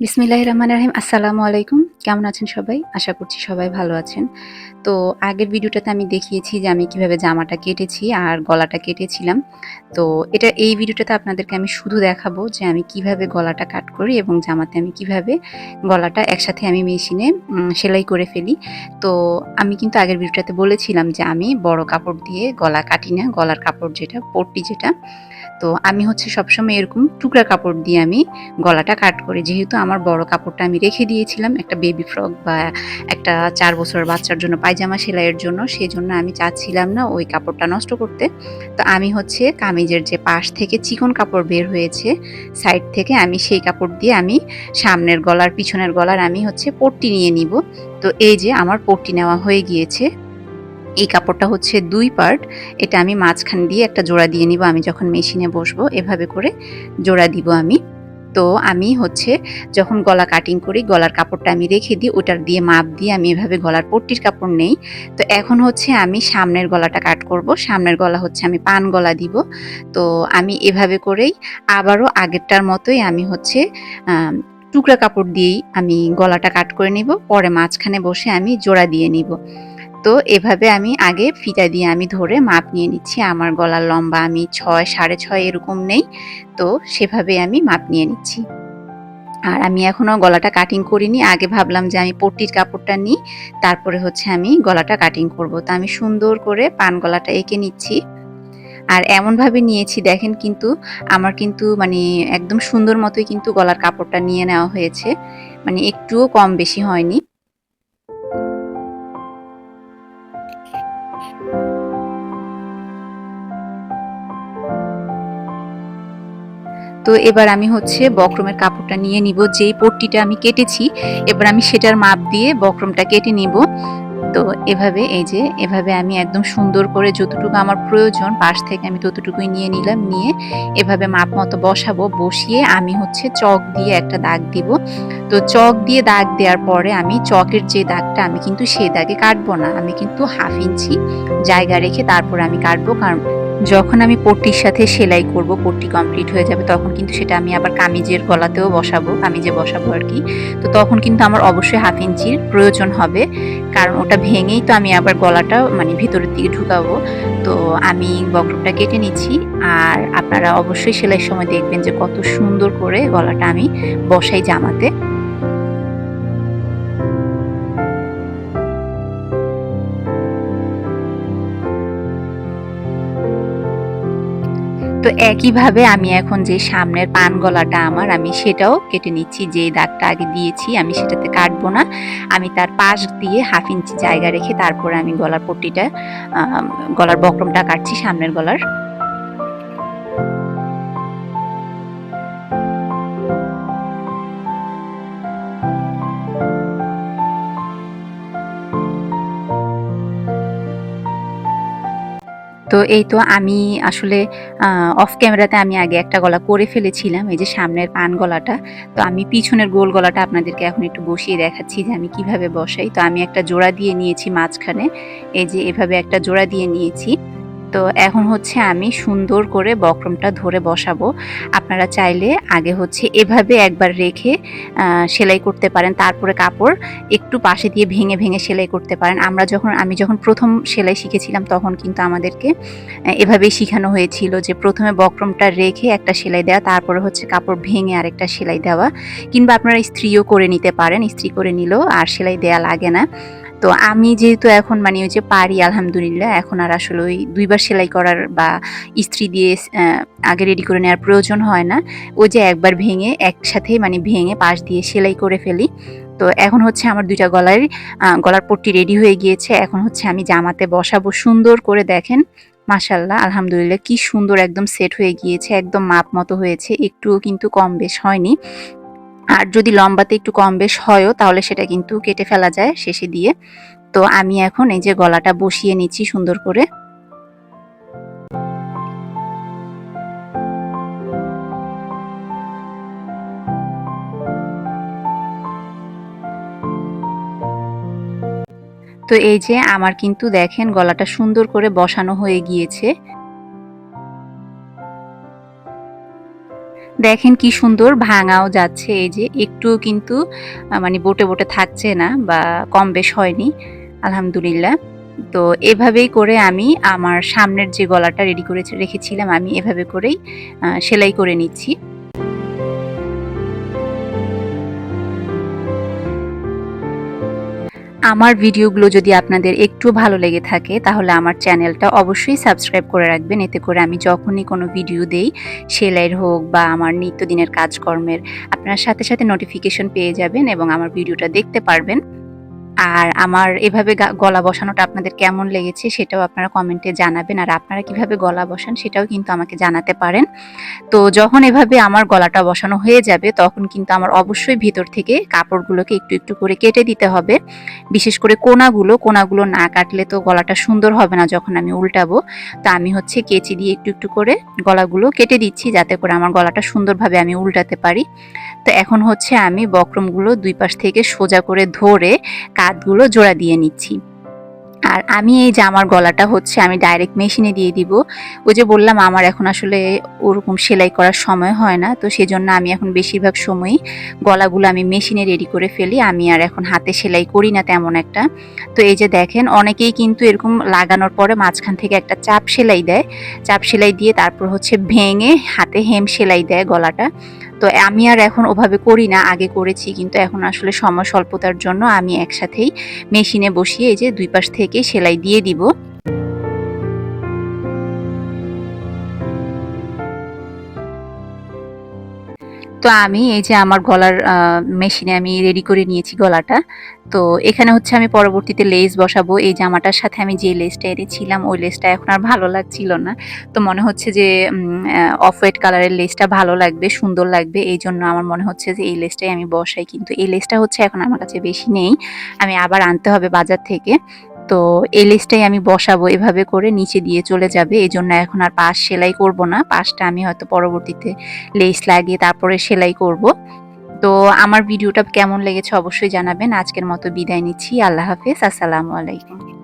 বিসমিল্লাহির রহমানির রহিম আসসালামু আলাইকুম। কেমন আছেন সবাই? আশা করছি সবাই ভালো আছেন। তো আগের ভিডিওটাতে আমি দেখিয়েছি যে আমি কীভাবে জামাটা কেটেছি আর গলাটা কেটেছিলাম। তো এটা এই ভিডিওটাতে আপনাদেরকে আমি শুধু দেখাবো যে আমি কীভাবে গলাটা কাট করি এবং জামাতে আমি কীভাবে গলাটা একসাথে আমি মেশিনে সেলাই করে ফেলি। তো আমি কিন্তু আগের ভিডিওটাতে বলেছিলাম যে আমি বড় কাপড় দিয়ে গলা কাটি না। গলার কাপড় যেটা, পট্টি যেটা তো আমি হচ্ছে সবসময় এরকম টুকরা কাপড় দিয়ে আমি গলাটা কাট করি। যেহেতু আমার বড় কাপড়টা আমি রেখে দিয়েছিলাম একটা বেবি ফ্রক বা একটা চার বছর বাচ্চার জন্য পায়জামা সেলাইয়ের জন্য সেই জন্য আমি চাচ্ছিলাম না ওই কাপড়টা নষ্ট করতে। তো আমি হচ্ছে কামিজের যে পাশ থেকে চিকন কাপড় বের হয়েছে সাইড থেকে আমি সেই কাপড় দিয়ে আমি সামনের গলার পিছনের গলার আমি হচ্ছে পট্টি নিয়ে নিব। তো এই যে আমার পট্টি নেওয়া হয়ে গিয়েছে। এই কাপড়টা হচ্ছে দুই পার্ট। এটা আমি মাঝখান দিয়ে একটা জোড়া দিয়ে নিব, আমি যখন মেশিনে বসবো এভাবে করে জোড়া দিব আমি। তো আমি হচ্ছে যখন গলা কাটিং করি, গলার কাপড়টা আমি রেখে দিই, ওটার দিয়ে মাপ দিয়ে আমি এভাবে গলার পট্টির কাপড় নেই। তো এখন হচ্ছে আমি সামনের গলাটা কাট করব, সামনের গলা হচ্ছে আমি পান গলা দিব। তো আমি এভাবে করেই আবারও আগেরটার মতোই আমি হচ্ছে টুকরা কাপড় দিয়েই আমি গলাটা কাট করে নিব, পরে মাঝখানে বসে আমি জোড়া দিয়ে নিব। তো এভাবে আমি আগে ফিতা দিয়ে আমি ধরে মাপ নিয়ে নিচ্ছি। আমার গলার লম্বা আমি ছয়, সাড়ে ছয় এরকম নেই। তো সেভাবে আমি মাপ নিয়ে নিচ্ছি। আর আমি এখনও গলাটা কাটিং করিনি। আগে ভাবলাম যে আমি পট্টির কাপড়টা নিই, তারপরে হচ্ছে আমি গলাটা কাটিং করব। তো আমি সুন্দর করে পান গলাটা এঁকে নিচ্ছি। আর এমনভাবে নিয়েছি, দেখেন কিন্তু আমার কিন্তু মানে একদম সুন্দর মতোই কিন্তু গলার কাপড়টা নিয়ে নেওয়া হয়েছে। মানে একটুও কম বেশি হয়নি। Thank you. তো এবার আমি হচ্ছে বক্রমের কাপড়টা নিয়ে নিব। যেই পট্টিটা আমি কেটেছি, এবার আমি সেটার মাপ দিয়ে বক্রমটা কেটে নিব। তো এভাবে, এই যে, এভাবে আমি একদম সুন্দর করে যতটুকু আমার প্রয়োজন, পাশ থেকে আমি ততটুকুই নিয়ে নিলাম, নিয়ে এভাবে মাপ মতো বসাবো। বসিয়ে আমি হচ্ছে চক দিয়ে একটা দাগ দিব। তো চক দিয়ে দাগ দেওয়ার পরে আমি চকের যে দাগটা, আমি কিন্তু সেই দাগে কাটবো না। আমি কিন্তু হাফ ইঞ্চি জায়গা রেখে তারপর আমি কাটবো। কারণ যখন আমি পট্টির সাথে সেলাই করব, পট্টি কমপ্লিট হয়ে যাবে, তখন কিন্তু সেটা আমি আবার কামিজের গলাতেও বসাবো, কামিজে বসাবো আর কি। তো তখন কিন্তু আমার অবশ্যই হাফ ইঞ্চির প্রয়োজন হবে, কারণ ওটা ভেঙেই তো আমি আবার গলাটা মানে ভিতরের দিকে ঢুকাবো। তো আমি বক্রটা কেটে নিচ্ছি, আর আপনারা অবশ্যই সেলাইয়ের সময় দেখবেন যে কত সুন্দর করে গলাটা আমি বসাই জামাতে। তো একইভাবে আমি এখন যে সামনের পান গলাটা আমার, আমি সেটাও কেটে নিচ্ছি। যে দাগটা আগে দিয়েছি, আমি সেটাতে কাটবো না। আমি তার পাশ দিয়ে হাফ ইঞ্চি জায়গা রেখে তারপরে আমি গলার পট্টিটা গলার বক্রমটা কাটছি, সামনের গলার। তো এই তো আমি আসলে অফ ক্যামেরাতে আমি আগে একটা গলা করে ফেলেছিলাম, এই যে সামনের পান গলাটা। তো আমি পিছনের গোল গলাটা আপনাদেরকে এখন একটু বসিয়ে দেখাচ্ছি যে আমি কীভাবে বসাই। তো আমি একটা জোড়া দিয়ে নিয়েছি মাঝখানে, এই যে এভাবে একটা জোড়া দিয়ে নিয়েছি। তো এখন হচ্ছে আমি সুন্দর করে বক্রমটা ধরে বসাবো। আপনারা চাইলে আগে হচ্ছে এভাবে একবার রেখে সেলাই করতে পারেন। তারপরে কাপড় একটু পাশে দিয়ে ভেঙে ভেঙে সেলাই করতে পারেন। আমরা যখন, আমি যখন প্রথম সেলাই শিখেছিলাম তখন কিন্তু আমাদেরকে এভাবেই শেখানো হয়েছিল যে প্রথমে বক্রমটা রেখে একটা সেলাই দেওয়া তারপরে হচ্ছে কাপড় ভেঙে আরেকটা সেলাই দেওয়া। কিংবা আপনারা ইস্ত্রিও করে নিতে পারেন ইস্ত্রি করে নিলেও আর সেলাই দেওয়া লাগে না। তো আমি যেহেতু এখন মানে ওই যে পারি, আলহামদুলিল্লাহ, এখন আর আসলে ওই দুইবার সেলাই করার বা ইস্ত্রি দিয়ে আগে রেডি করে নেওয়ার প্রয়োজন হয় না। ওই যে একবার ভেঙে, একসাথে মানে ভেঙে পাশ দিয়ে সেলাই করে ফেলি। তো এখন হচ্ছে আমার দুইটা গলার গলার পট্টি রেডি হয়ে গিয়েছে। এখন হচ্ছে আমি জামাতে বসাবো সুন্দর করে, দেখেন। মাশাল্লাহ আলহামদুলিল্লাহ, কি সুন্দর একদম সেট হয়ে গিয়েছে, একদম মাপ মতো হয়েছে। একটুও কিন্তু কম বেশ হয়নি। আর যদি লম্বাতে একটু কম বেশ হয়ও, তাহলে সেটা কিন্তু কেটে ফেলা যায় শেষে দিয়ে। তো আমি এখন এই যে গলাটা বসিয়ে নিচ্ছি সুন্দর করে। তো এই যে আমার কিন্তু দেখেন গলাটা সুন্দর করে বসানো হয়ে গিয়েছে। দেখেন কি সুন্দর ভাঙাও যাচ্ছে, এই যে একটু কিন্তু মানে বোটে বোটে থাকছে না বা কম বেশ হয়নি, আলহামদুলিল্লাহ। তো এভাবেই করে আমি আমার সামনের যে গলাটা রেডি করে রেখেছিলাম, আমি এভাবে করেই সেলাই করে নিচ্ছি। আমার ভিডিওগুলো যদি আপনাদের একটু ভালো লেগে থাকে, তাহলে আমার চ্যানেলটা অবশ্যই সাবস্ক্রাইব করে রাখবেন। এতে করে আমি যখনই কোনো ভিডিও দেই, সেলাইয়ের হোক বা আমার নিত্যদিনের কাজকর্মের, আপনার সাথে সাথে নোটিফিকেশন পেয়ে যাবেন এবং আমার ভিডিওটা দেখতে পারবেন। আর আমার এভাবে গলা বসানোটা আপনাদের কেমন লেগেছে সেটাও আপনারা কমেন্টে জানাবেন। আর আপনারা কীভাবে গলা বসান সেটাও কিন্তু আমাকে জানাতে পারেন। তো যখন এভাবে আমার গলাটা বসানো হয়ে যাবে, তখন কিন্তু আমার অবশ্যই ভিতর থেকে কাপড়গুলোকে একটু একটু করে কেটে দিতে হবে। বিশেষ করে কোনাগুলো কোনাগুলো না কাটলে তো গলাটা সুন্দর হবে না যখন আমি উল্টাবো। তো আমি হচ্ছে কেচি দিয়ে একটু একটু করে গলাগুলো কেটে দিচ্ছি যাতে করে আমার গলাটা সুন্দরভাবে আমি উল্টাতে পারি। তো এখন হচ্ছে আমি বক্রমগুলো দুই পাশ থেকে সোজা করে ধরে কাঁধগুলো জোড়া দিয়ে নিচ্ছি। আর আমি এই জামার গলাটা হচ্ছে আমি ডাইরেক্ট মেশিনে দিয়ে দিব। ওই যে বললাম আমার এখন আসলে ওরকম সেলাই করার সময় হয় না, তো সেজন্য আমি এখন বেশিরভাগ সময়ই গলাগুলো আমি মেশিনে রেডি করে ফেলি। আমি আর এখন হাতে সেলাই করি না তেমন একটা। তো এই যে দেখেন, অনেকেই কিন্তু এরকম লাগানোর পরে মাঝখান থেকে একটা চাপ সেলাই দেয়। চাপ সেলাই দিয়ে তারপর হচ্ছে ভেঙে হাতে হেম সেলাই দেয় গলাটা। তো আমি আর এখন ওভাবে করি না, আগে করেছি, কিন্তু এখন আসলে সময় স্বল্পতার জন্য আমি একসাথেই মেশিনে বসিয়ে এই যে দুই পাশ থেকে সেলাই দিয়ে দিব। তো আমি, এই যে আমার গলার মেশিনে আমি রেডি করে নিয়েছি গলাটা। তো এখানে হচ্ছে আমি পরবর্তীতে লেস বসাবো। এই জামাটার সাথে আমি যে লেসটা এনেছিলাম, ওই লেসটা এখন আর ভালো লাগছিল না। তো মনে হচ্ছে যে অফ হোয়াইট কালারের লেসটা ভালো লাগবে, সুন্দর লাগবে। এই জন্য আমার মনে হচ্ছে যে, এই লেসটাই আমি বসাই। কিন্তু এই লেসটা হচ্ছে এখন আমার কাছে বেশি নেই। আমি আবার আনতে হবে বাজার থেকে। তো এই লেসটাই আমি বসাবো, এভাবে করে নিচে দিয়ে চলে যাবে। এই জন্য এখন আর পাশ সেলাই করব না। পাশটা আমি হয়তো পরবর্তীতে লেস লাগিয়ে তারপরে সেলাই করব। তো আমার ভিডিওটা কেমন লেগেছে অবশ্যই জানাবেন। আজকের মতো বিদায় নিচ্ছি। আল্লাহ হাফেজ। আসসালামু আলাইকুম।